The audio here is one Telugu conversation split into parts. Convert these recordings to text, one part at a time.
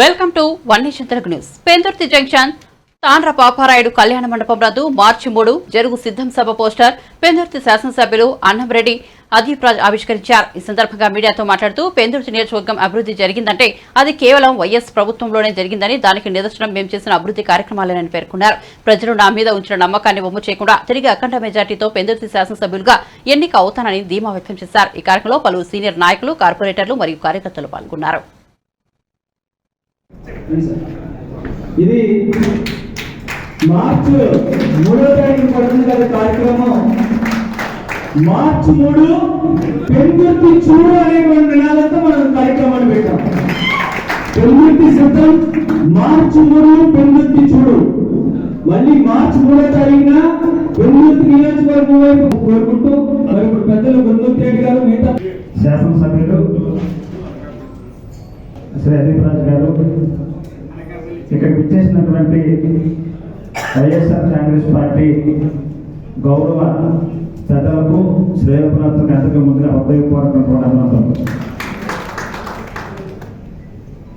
Welcome to one nation Telugu news. Pendurthi junction Tandra Paparayudu కళ్యాణ మండపం రద్దు మార్చి మూడు జరుగు సిద్ధం సభ పోస్టర్ పెందుర్తి శాసనసభ్యులు అన్నంరెడ్డి అదీప్ రాజ్ ఆవిష్కరించారు. ఈ సందర్భంగా మీడియాతో మాట్లాడుతూ పెందుర్తి నియోజకవర్గం అభివృద్ధి జరిగిందంటే అది కేవలం వైఎస్ ప్రభుత్వంలోనే జరిగిందని దానికి నిదర్శనం మేము చేసిన అభివృద్ధి కార్యక్రమాలేనని పేర్కొన్నారు. ప్రజలు నా మీద ఉంచిన నమ్మకాన్ని ఒమ్ము చేయకుండా తిరిగి అఖండ మెజార్టీతో పెందుర్తి శాసనసభ్యులుగా ఎన్నిక అవుతానని ధీమా వ్యక్తం చేశారు. ఈ కార్యక్రమంలో పలువురు సీనియర్ నాయకులు కార్పొరేటర్లు మరియు కార్యకర్తలు పాల్గొన్నారు. ఇది మార్చి మూడో తారీఖు పడుతుంది కదా కార్యక్రమం. మార్చి మూడు పెందుర్తి చూడు అనేటువంటి నినాదంతో మనం కార్యక్రమాన్ని పెట్టాం. పెందుర్తి సిద్ధం మార్చి మూడు పెందుర్తి చూడు. మళ్ళీ మార్చి మూడో తారీఖున పెందుర్తి నియోజకవర్గం వైపు కోరుకుంటూ మరి ఇప్పుడు పెద్దలు గుండూరు రెడ్డి గారు మిగతా శాసనసభ్యులు శ్రీ అదీప్ ఇక్కడ విచ్చేసినటువంటి వైఎస్ఆర్ కాంగ్రెస్ పార్టీ గౌరవ పెద్దలకు శ్రేయపురాత్మక అందరికీ ముందుగా హృదయపూర్వకం కూడా అభినందనలు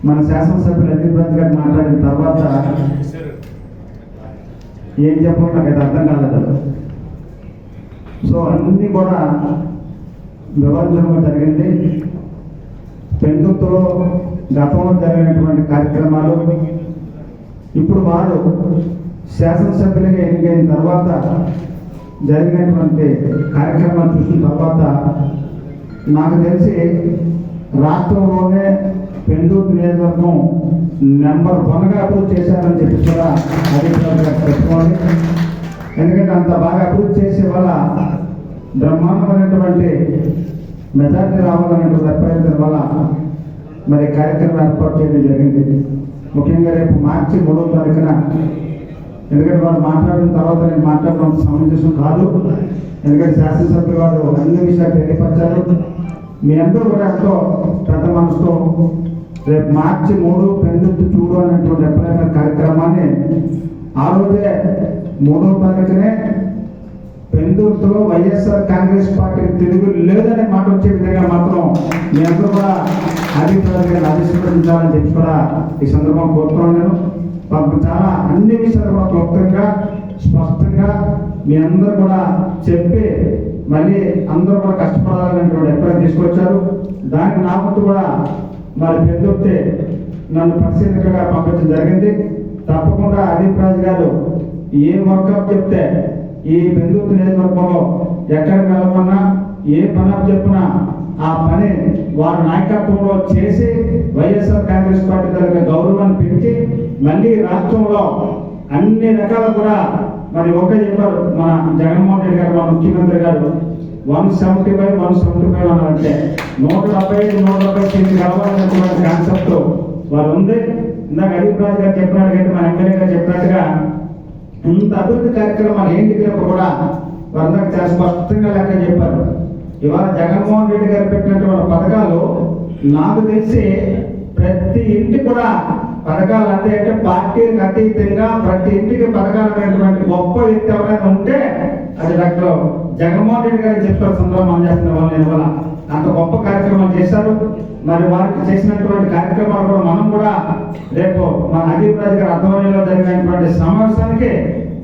మన శాసనసభ్యులు అదీప్ రాజు గారు మాట్లాడిన తర్వాత ఏం చెప్పడం నాకు అది అర్థం కాలేదు. సో అన్నీ కూడా వివరించడం జరిగింది. పెందుతులో గతంలో జరిగినటువంటి కార్యక్రమాలు ఇప్పుడు వారు శాసనసభ్యులుగా ఎన్నికైన తర్వాత జరిగినటువంటి కార్యక్రమాలు చూసిన తర్వాత నాకు తెలిసి రాష్ట్రంలోనే పెండూరు నియోజకవర్గం నెంబర్ వన్గా అభివృద్ధి చేశారని చెప్పి కూడా హరీశ్వర్ గారు పెట్టుకోండి ఎందుకంటే అంత బాగా అభివృద్ధి చేసే వల్ల బ్రహ్మాండమైనటువంటి మెజార్టీ రావాలనేటువంటి అభిప్రాయం వల్ల మరి కార్యక్రమం ఏర్పాటు చేయడం జరిగింది. ముఖ్యంగా రేపు మార్చి మూడవ తారీఖున. ఎందుకంటే వారు మాట్లాడిన తర్వాత నేను మాట్లాడడం సమంజసం కాదు. ఎందుకంటే శాసనసభ్యులు వారు అన్ని విషయాలు తెలియపరిచారు. మీ అందరూ కూడా ఎంతో పెద్ద మనసుతో రేపు మార్చి మూడు పెందుతు చూడు అనేటువంటి ఎప్పుడైనా కార్యక్రమాన్ని ఆ రోజే మూడవ తారీఖునే పెందూరుతో వైఎస్ఆర్ కాంగ్రెస్ పార్టీ తెలుగు లేదనే మాట వచ్చే విధంగా మాత్రం మీ అందరూ కూడా అధికారులుగా ఆదేశించాలని చెప్పి కూడా ఈ సందర్భం కోరుతున్నాను నేను పాపం చాలా అన్ని విషయాలు కూడా క్లుప్తంగా స్పష్టంగా మీ అందరూ కూడా చెప్పి మళ్ళీ అందరూ కూడా కష్టపడాలనేటువంటి అభిప్రాయం తీసుకొచ్చారు. దానికి నా ముందు కూడా మరి పెద్దొత్తే నన్ను పరిశీలనగా పంపించడం జరిగింది. తప్పకుండా అదీప్ రాజు గారు ఏ వర్కప్ చెప్తే ఈ బెందుకు నియోజకవర్గంలో ఎక్కడికి వెళ్ళమన్నా ఏ పని చెప్పినా ఆ పని వారి నాయకత్వంలో చేసి వైఎస్ఆర్ కాంగ్రెస్ పార్టీ తరగతి గౌరవాన్ని పెంచి మళ్ళీ రాష్ట్రంలో అన్ని రకాల కూడా మరి ఒకటే చెప్పారు మన జగన్మోహన్ రెడ్డి గారు మా ముఖ్యమంత్రి గారు. One seventy five one seventy five అన్నారంటే నూట డెబ్బై ఐదు నూట డెబ్బై తొమ్మిది కావాలనేటువంటి కాన్సెప్ట్ వారు ఉంది. ఇందాక అదీప్ గారు చెప్పినట్టుగా మన ఎమ్మెల్యే గారు చెప్పినట్టుగా ఇంత అభివృద్ధి కార్యక్రమాలు ఏంటి కూడా వారందరికి చాలా స్పష్టంగా లెక్క చెప్పారు. ఇవాళ జగన్మోహన్ రెడ్డి గారు పెట్టినటువంటి పథకాలు నాకు తెలిసి ప్రతి ఇంటి కూడా పథకాలు అంటే అంటే పార్టీలకు అతీతంగా ప్రతి ఇంటికి పథకాలు అనేటువంటి గొప్ప వ్యక్తి ఎవరైనా ఉంటే అది డాక్టర్ జగన్మోహన్ రెడ్డి గారు చెప్తారు సందర్భం చేస్తున్న వాళ్ళు ఇవాళ అంత గొప్ప కార్యక్రమాలు చేశారు. మరి వారికి చేసినటువంటి కార్యక్రమాలు కూడా మనం కూడా రేపు మన అదీప్ రాజు గారి అధ్వర్యంలో జరిగినటువంటి సమావేశానికి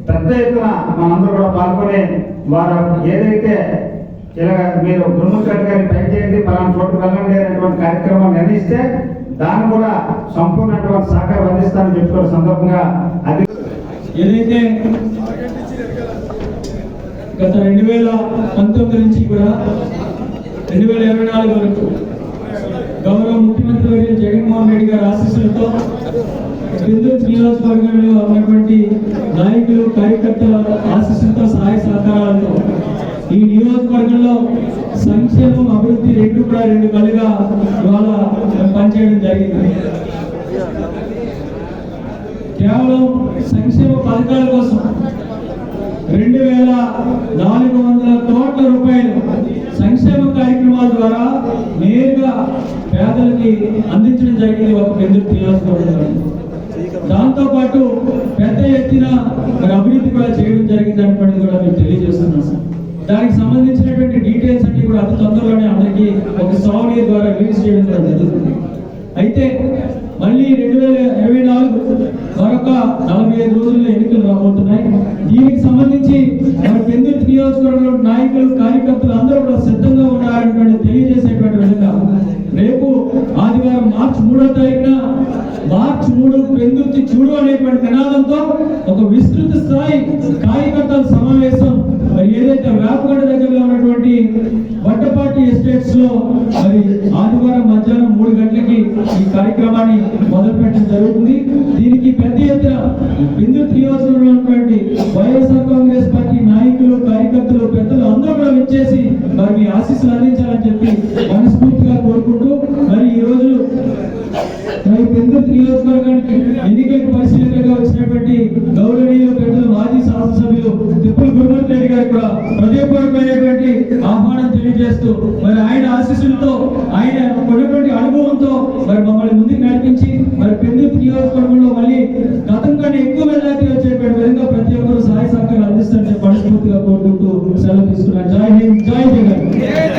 పెద్ద ఎత్తున మనందరూ కూడా పాల్గొని వారు ఏదైతే ఇలాగ మీరు గురుమూర్తి రెడ్డి గారిని పని చేయండి పలానా చోటు వెళ్ళండి అనేటువంటి కార్యక్రమం నిర్ణయిస్తే దాన్ని కూడా సంపూర్ణటువంటి సహకారం అందిస్తానని చెప్పుకున్న సందర్భంగా అది ఏదైతే గత రెండు వేల పంతొమ్మిది నుంచి కూడా రెండు వేల ఇరవై నాలుగు వరకు గౌరవ ముఖ్యమంత్రి వర్యులు జగన్మోహన్ రెడ్డి గారి ఆశీస్సులతో బిందూరు నియోజకవర్గంలో ఉన్నటువంటి నాయకులు కార్యకర్తల ఆశీస్సులతో సహాయ సహకారాలతో ఈ నియోజకవర్గంలో సంక్షేమం అభివృద్ధి రెండు కూడా రెండు కలుగా ఇవాళ పనిచేయడం జరిగింది. కేవలం సంక్షేమ పథకాల కోసం రెండు వేల నాలుగు వందల కోట్ల రూపాయలు సంక్షేమ కార్యక్రమాల ద్వారా నేరుగా పేదలకి అందించడం జరిగింది ఒక కేంద్ర నియోజకవర్గంలో దాంతో పాటు పెద్ద ఎత్తున మరి అభివృద్ధి కూడా చేయడం జరిగింది అనేటువంటిది కూడా మేము తెలియజేస్తున్నాం దానికి సంబంధించినటువంటి డీటెయిల్స్ అన్ని కూడా అతి తొందరలోనే అందరికీ ఒక సాఫ్ట్వేర్ ద్వారా రిలీజ్ చేయడం కూడా జరుగుతుంది. అయితే మళ్ళీ రెండు వేల ఇరవై నాలుగు మరొక నలభై ఐదు రోజుల్లో ఎన్నికలు రాబోతున్నాయి. దీనికి సంబంధించి మన పెందుర్తి నియోజకవర్గంలో నాయకులు కార్యకర్తలు అందరూ కూడా సిద్ధంగా ఉన్నారనేటువంటి తెలియజేసేటువంటి విధంగా రేపు ఆదివారం మార్చి మూడో తారీఖున మార్చి మూడు పెందుర్తి చూడు అనేటువంటి నినాదంతో ఒక విస్తృత స్థాయి కార్యకర్తల సమావేశం మరి ఏదైతే వేపగడ దగ్గరలో ఉన్నటువంటి వడ్డపాటి ఎస్టేట్స్లో మరి ఆదివారం మధ్యాహ్నం మూడు గంటలకి ఈ కార్యక్రమాన్ని మొదలు పెట్టడం జరుగుతుంది. దీనికి ఎన్నికలకు పరిశీలనగా వచ్చినటువంటి గౌరవనీయులు పెద్దలు మాజీ శాసనసభ్యులు తిప్పుల గురుమూర్తి రెడ్డి గారికి కూడా హృదయపూర్వకమైనటువంటి ఆహ్వానం తెలియజేస్తూ మరి ఆయన ఆశీస్సులతో ఆయన కొన్నటువంటి అనుభవంతో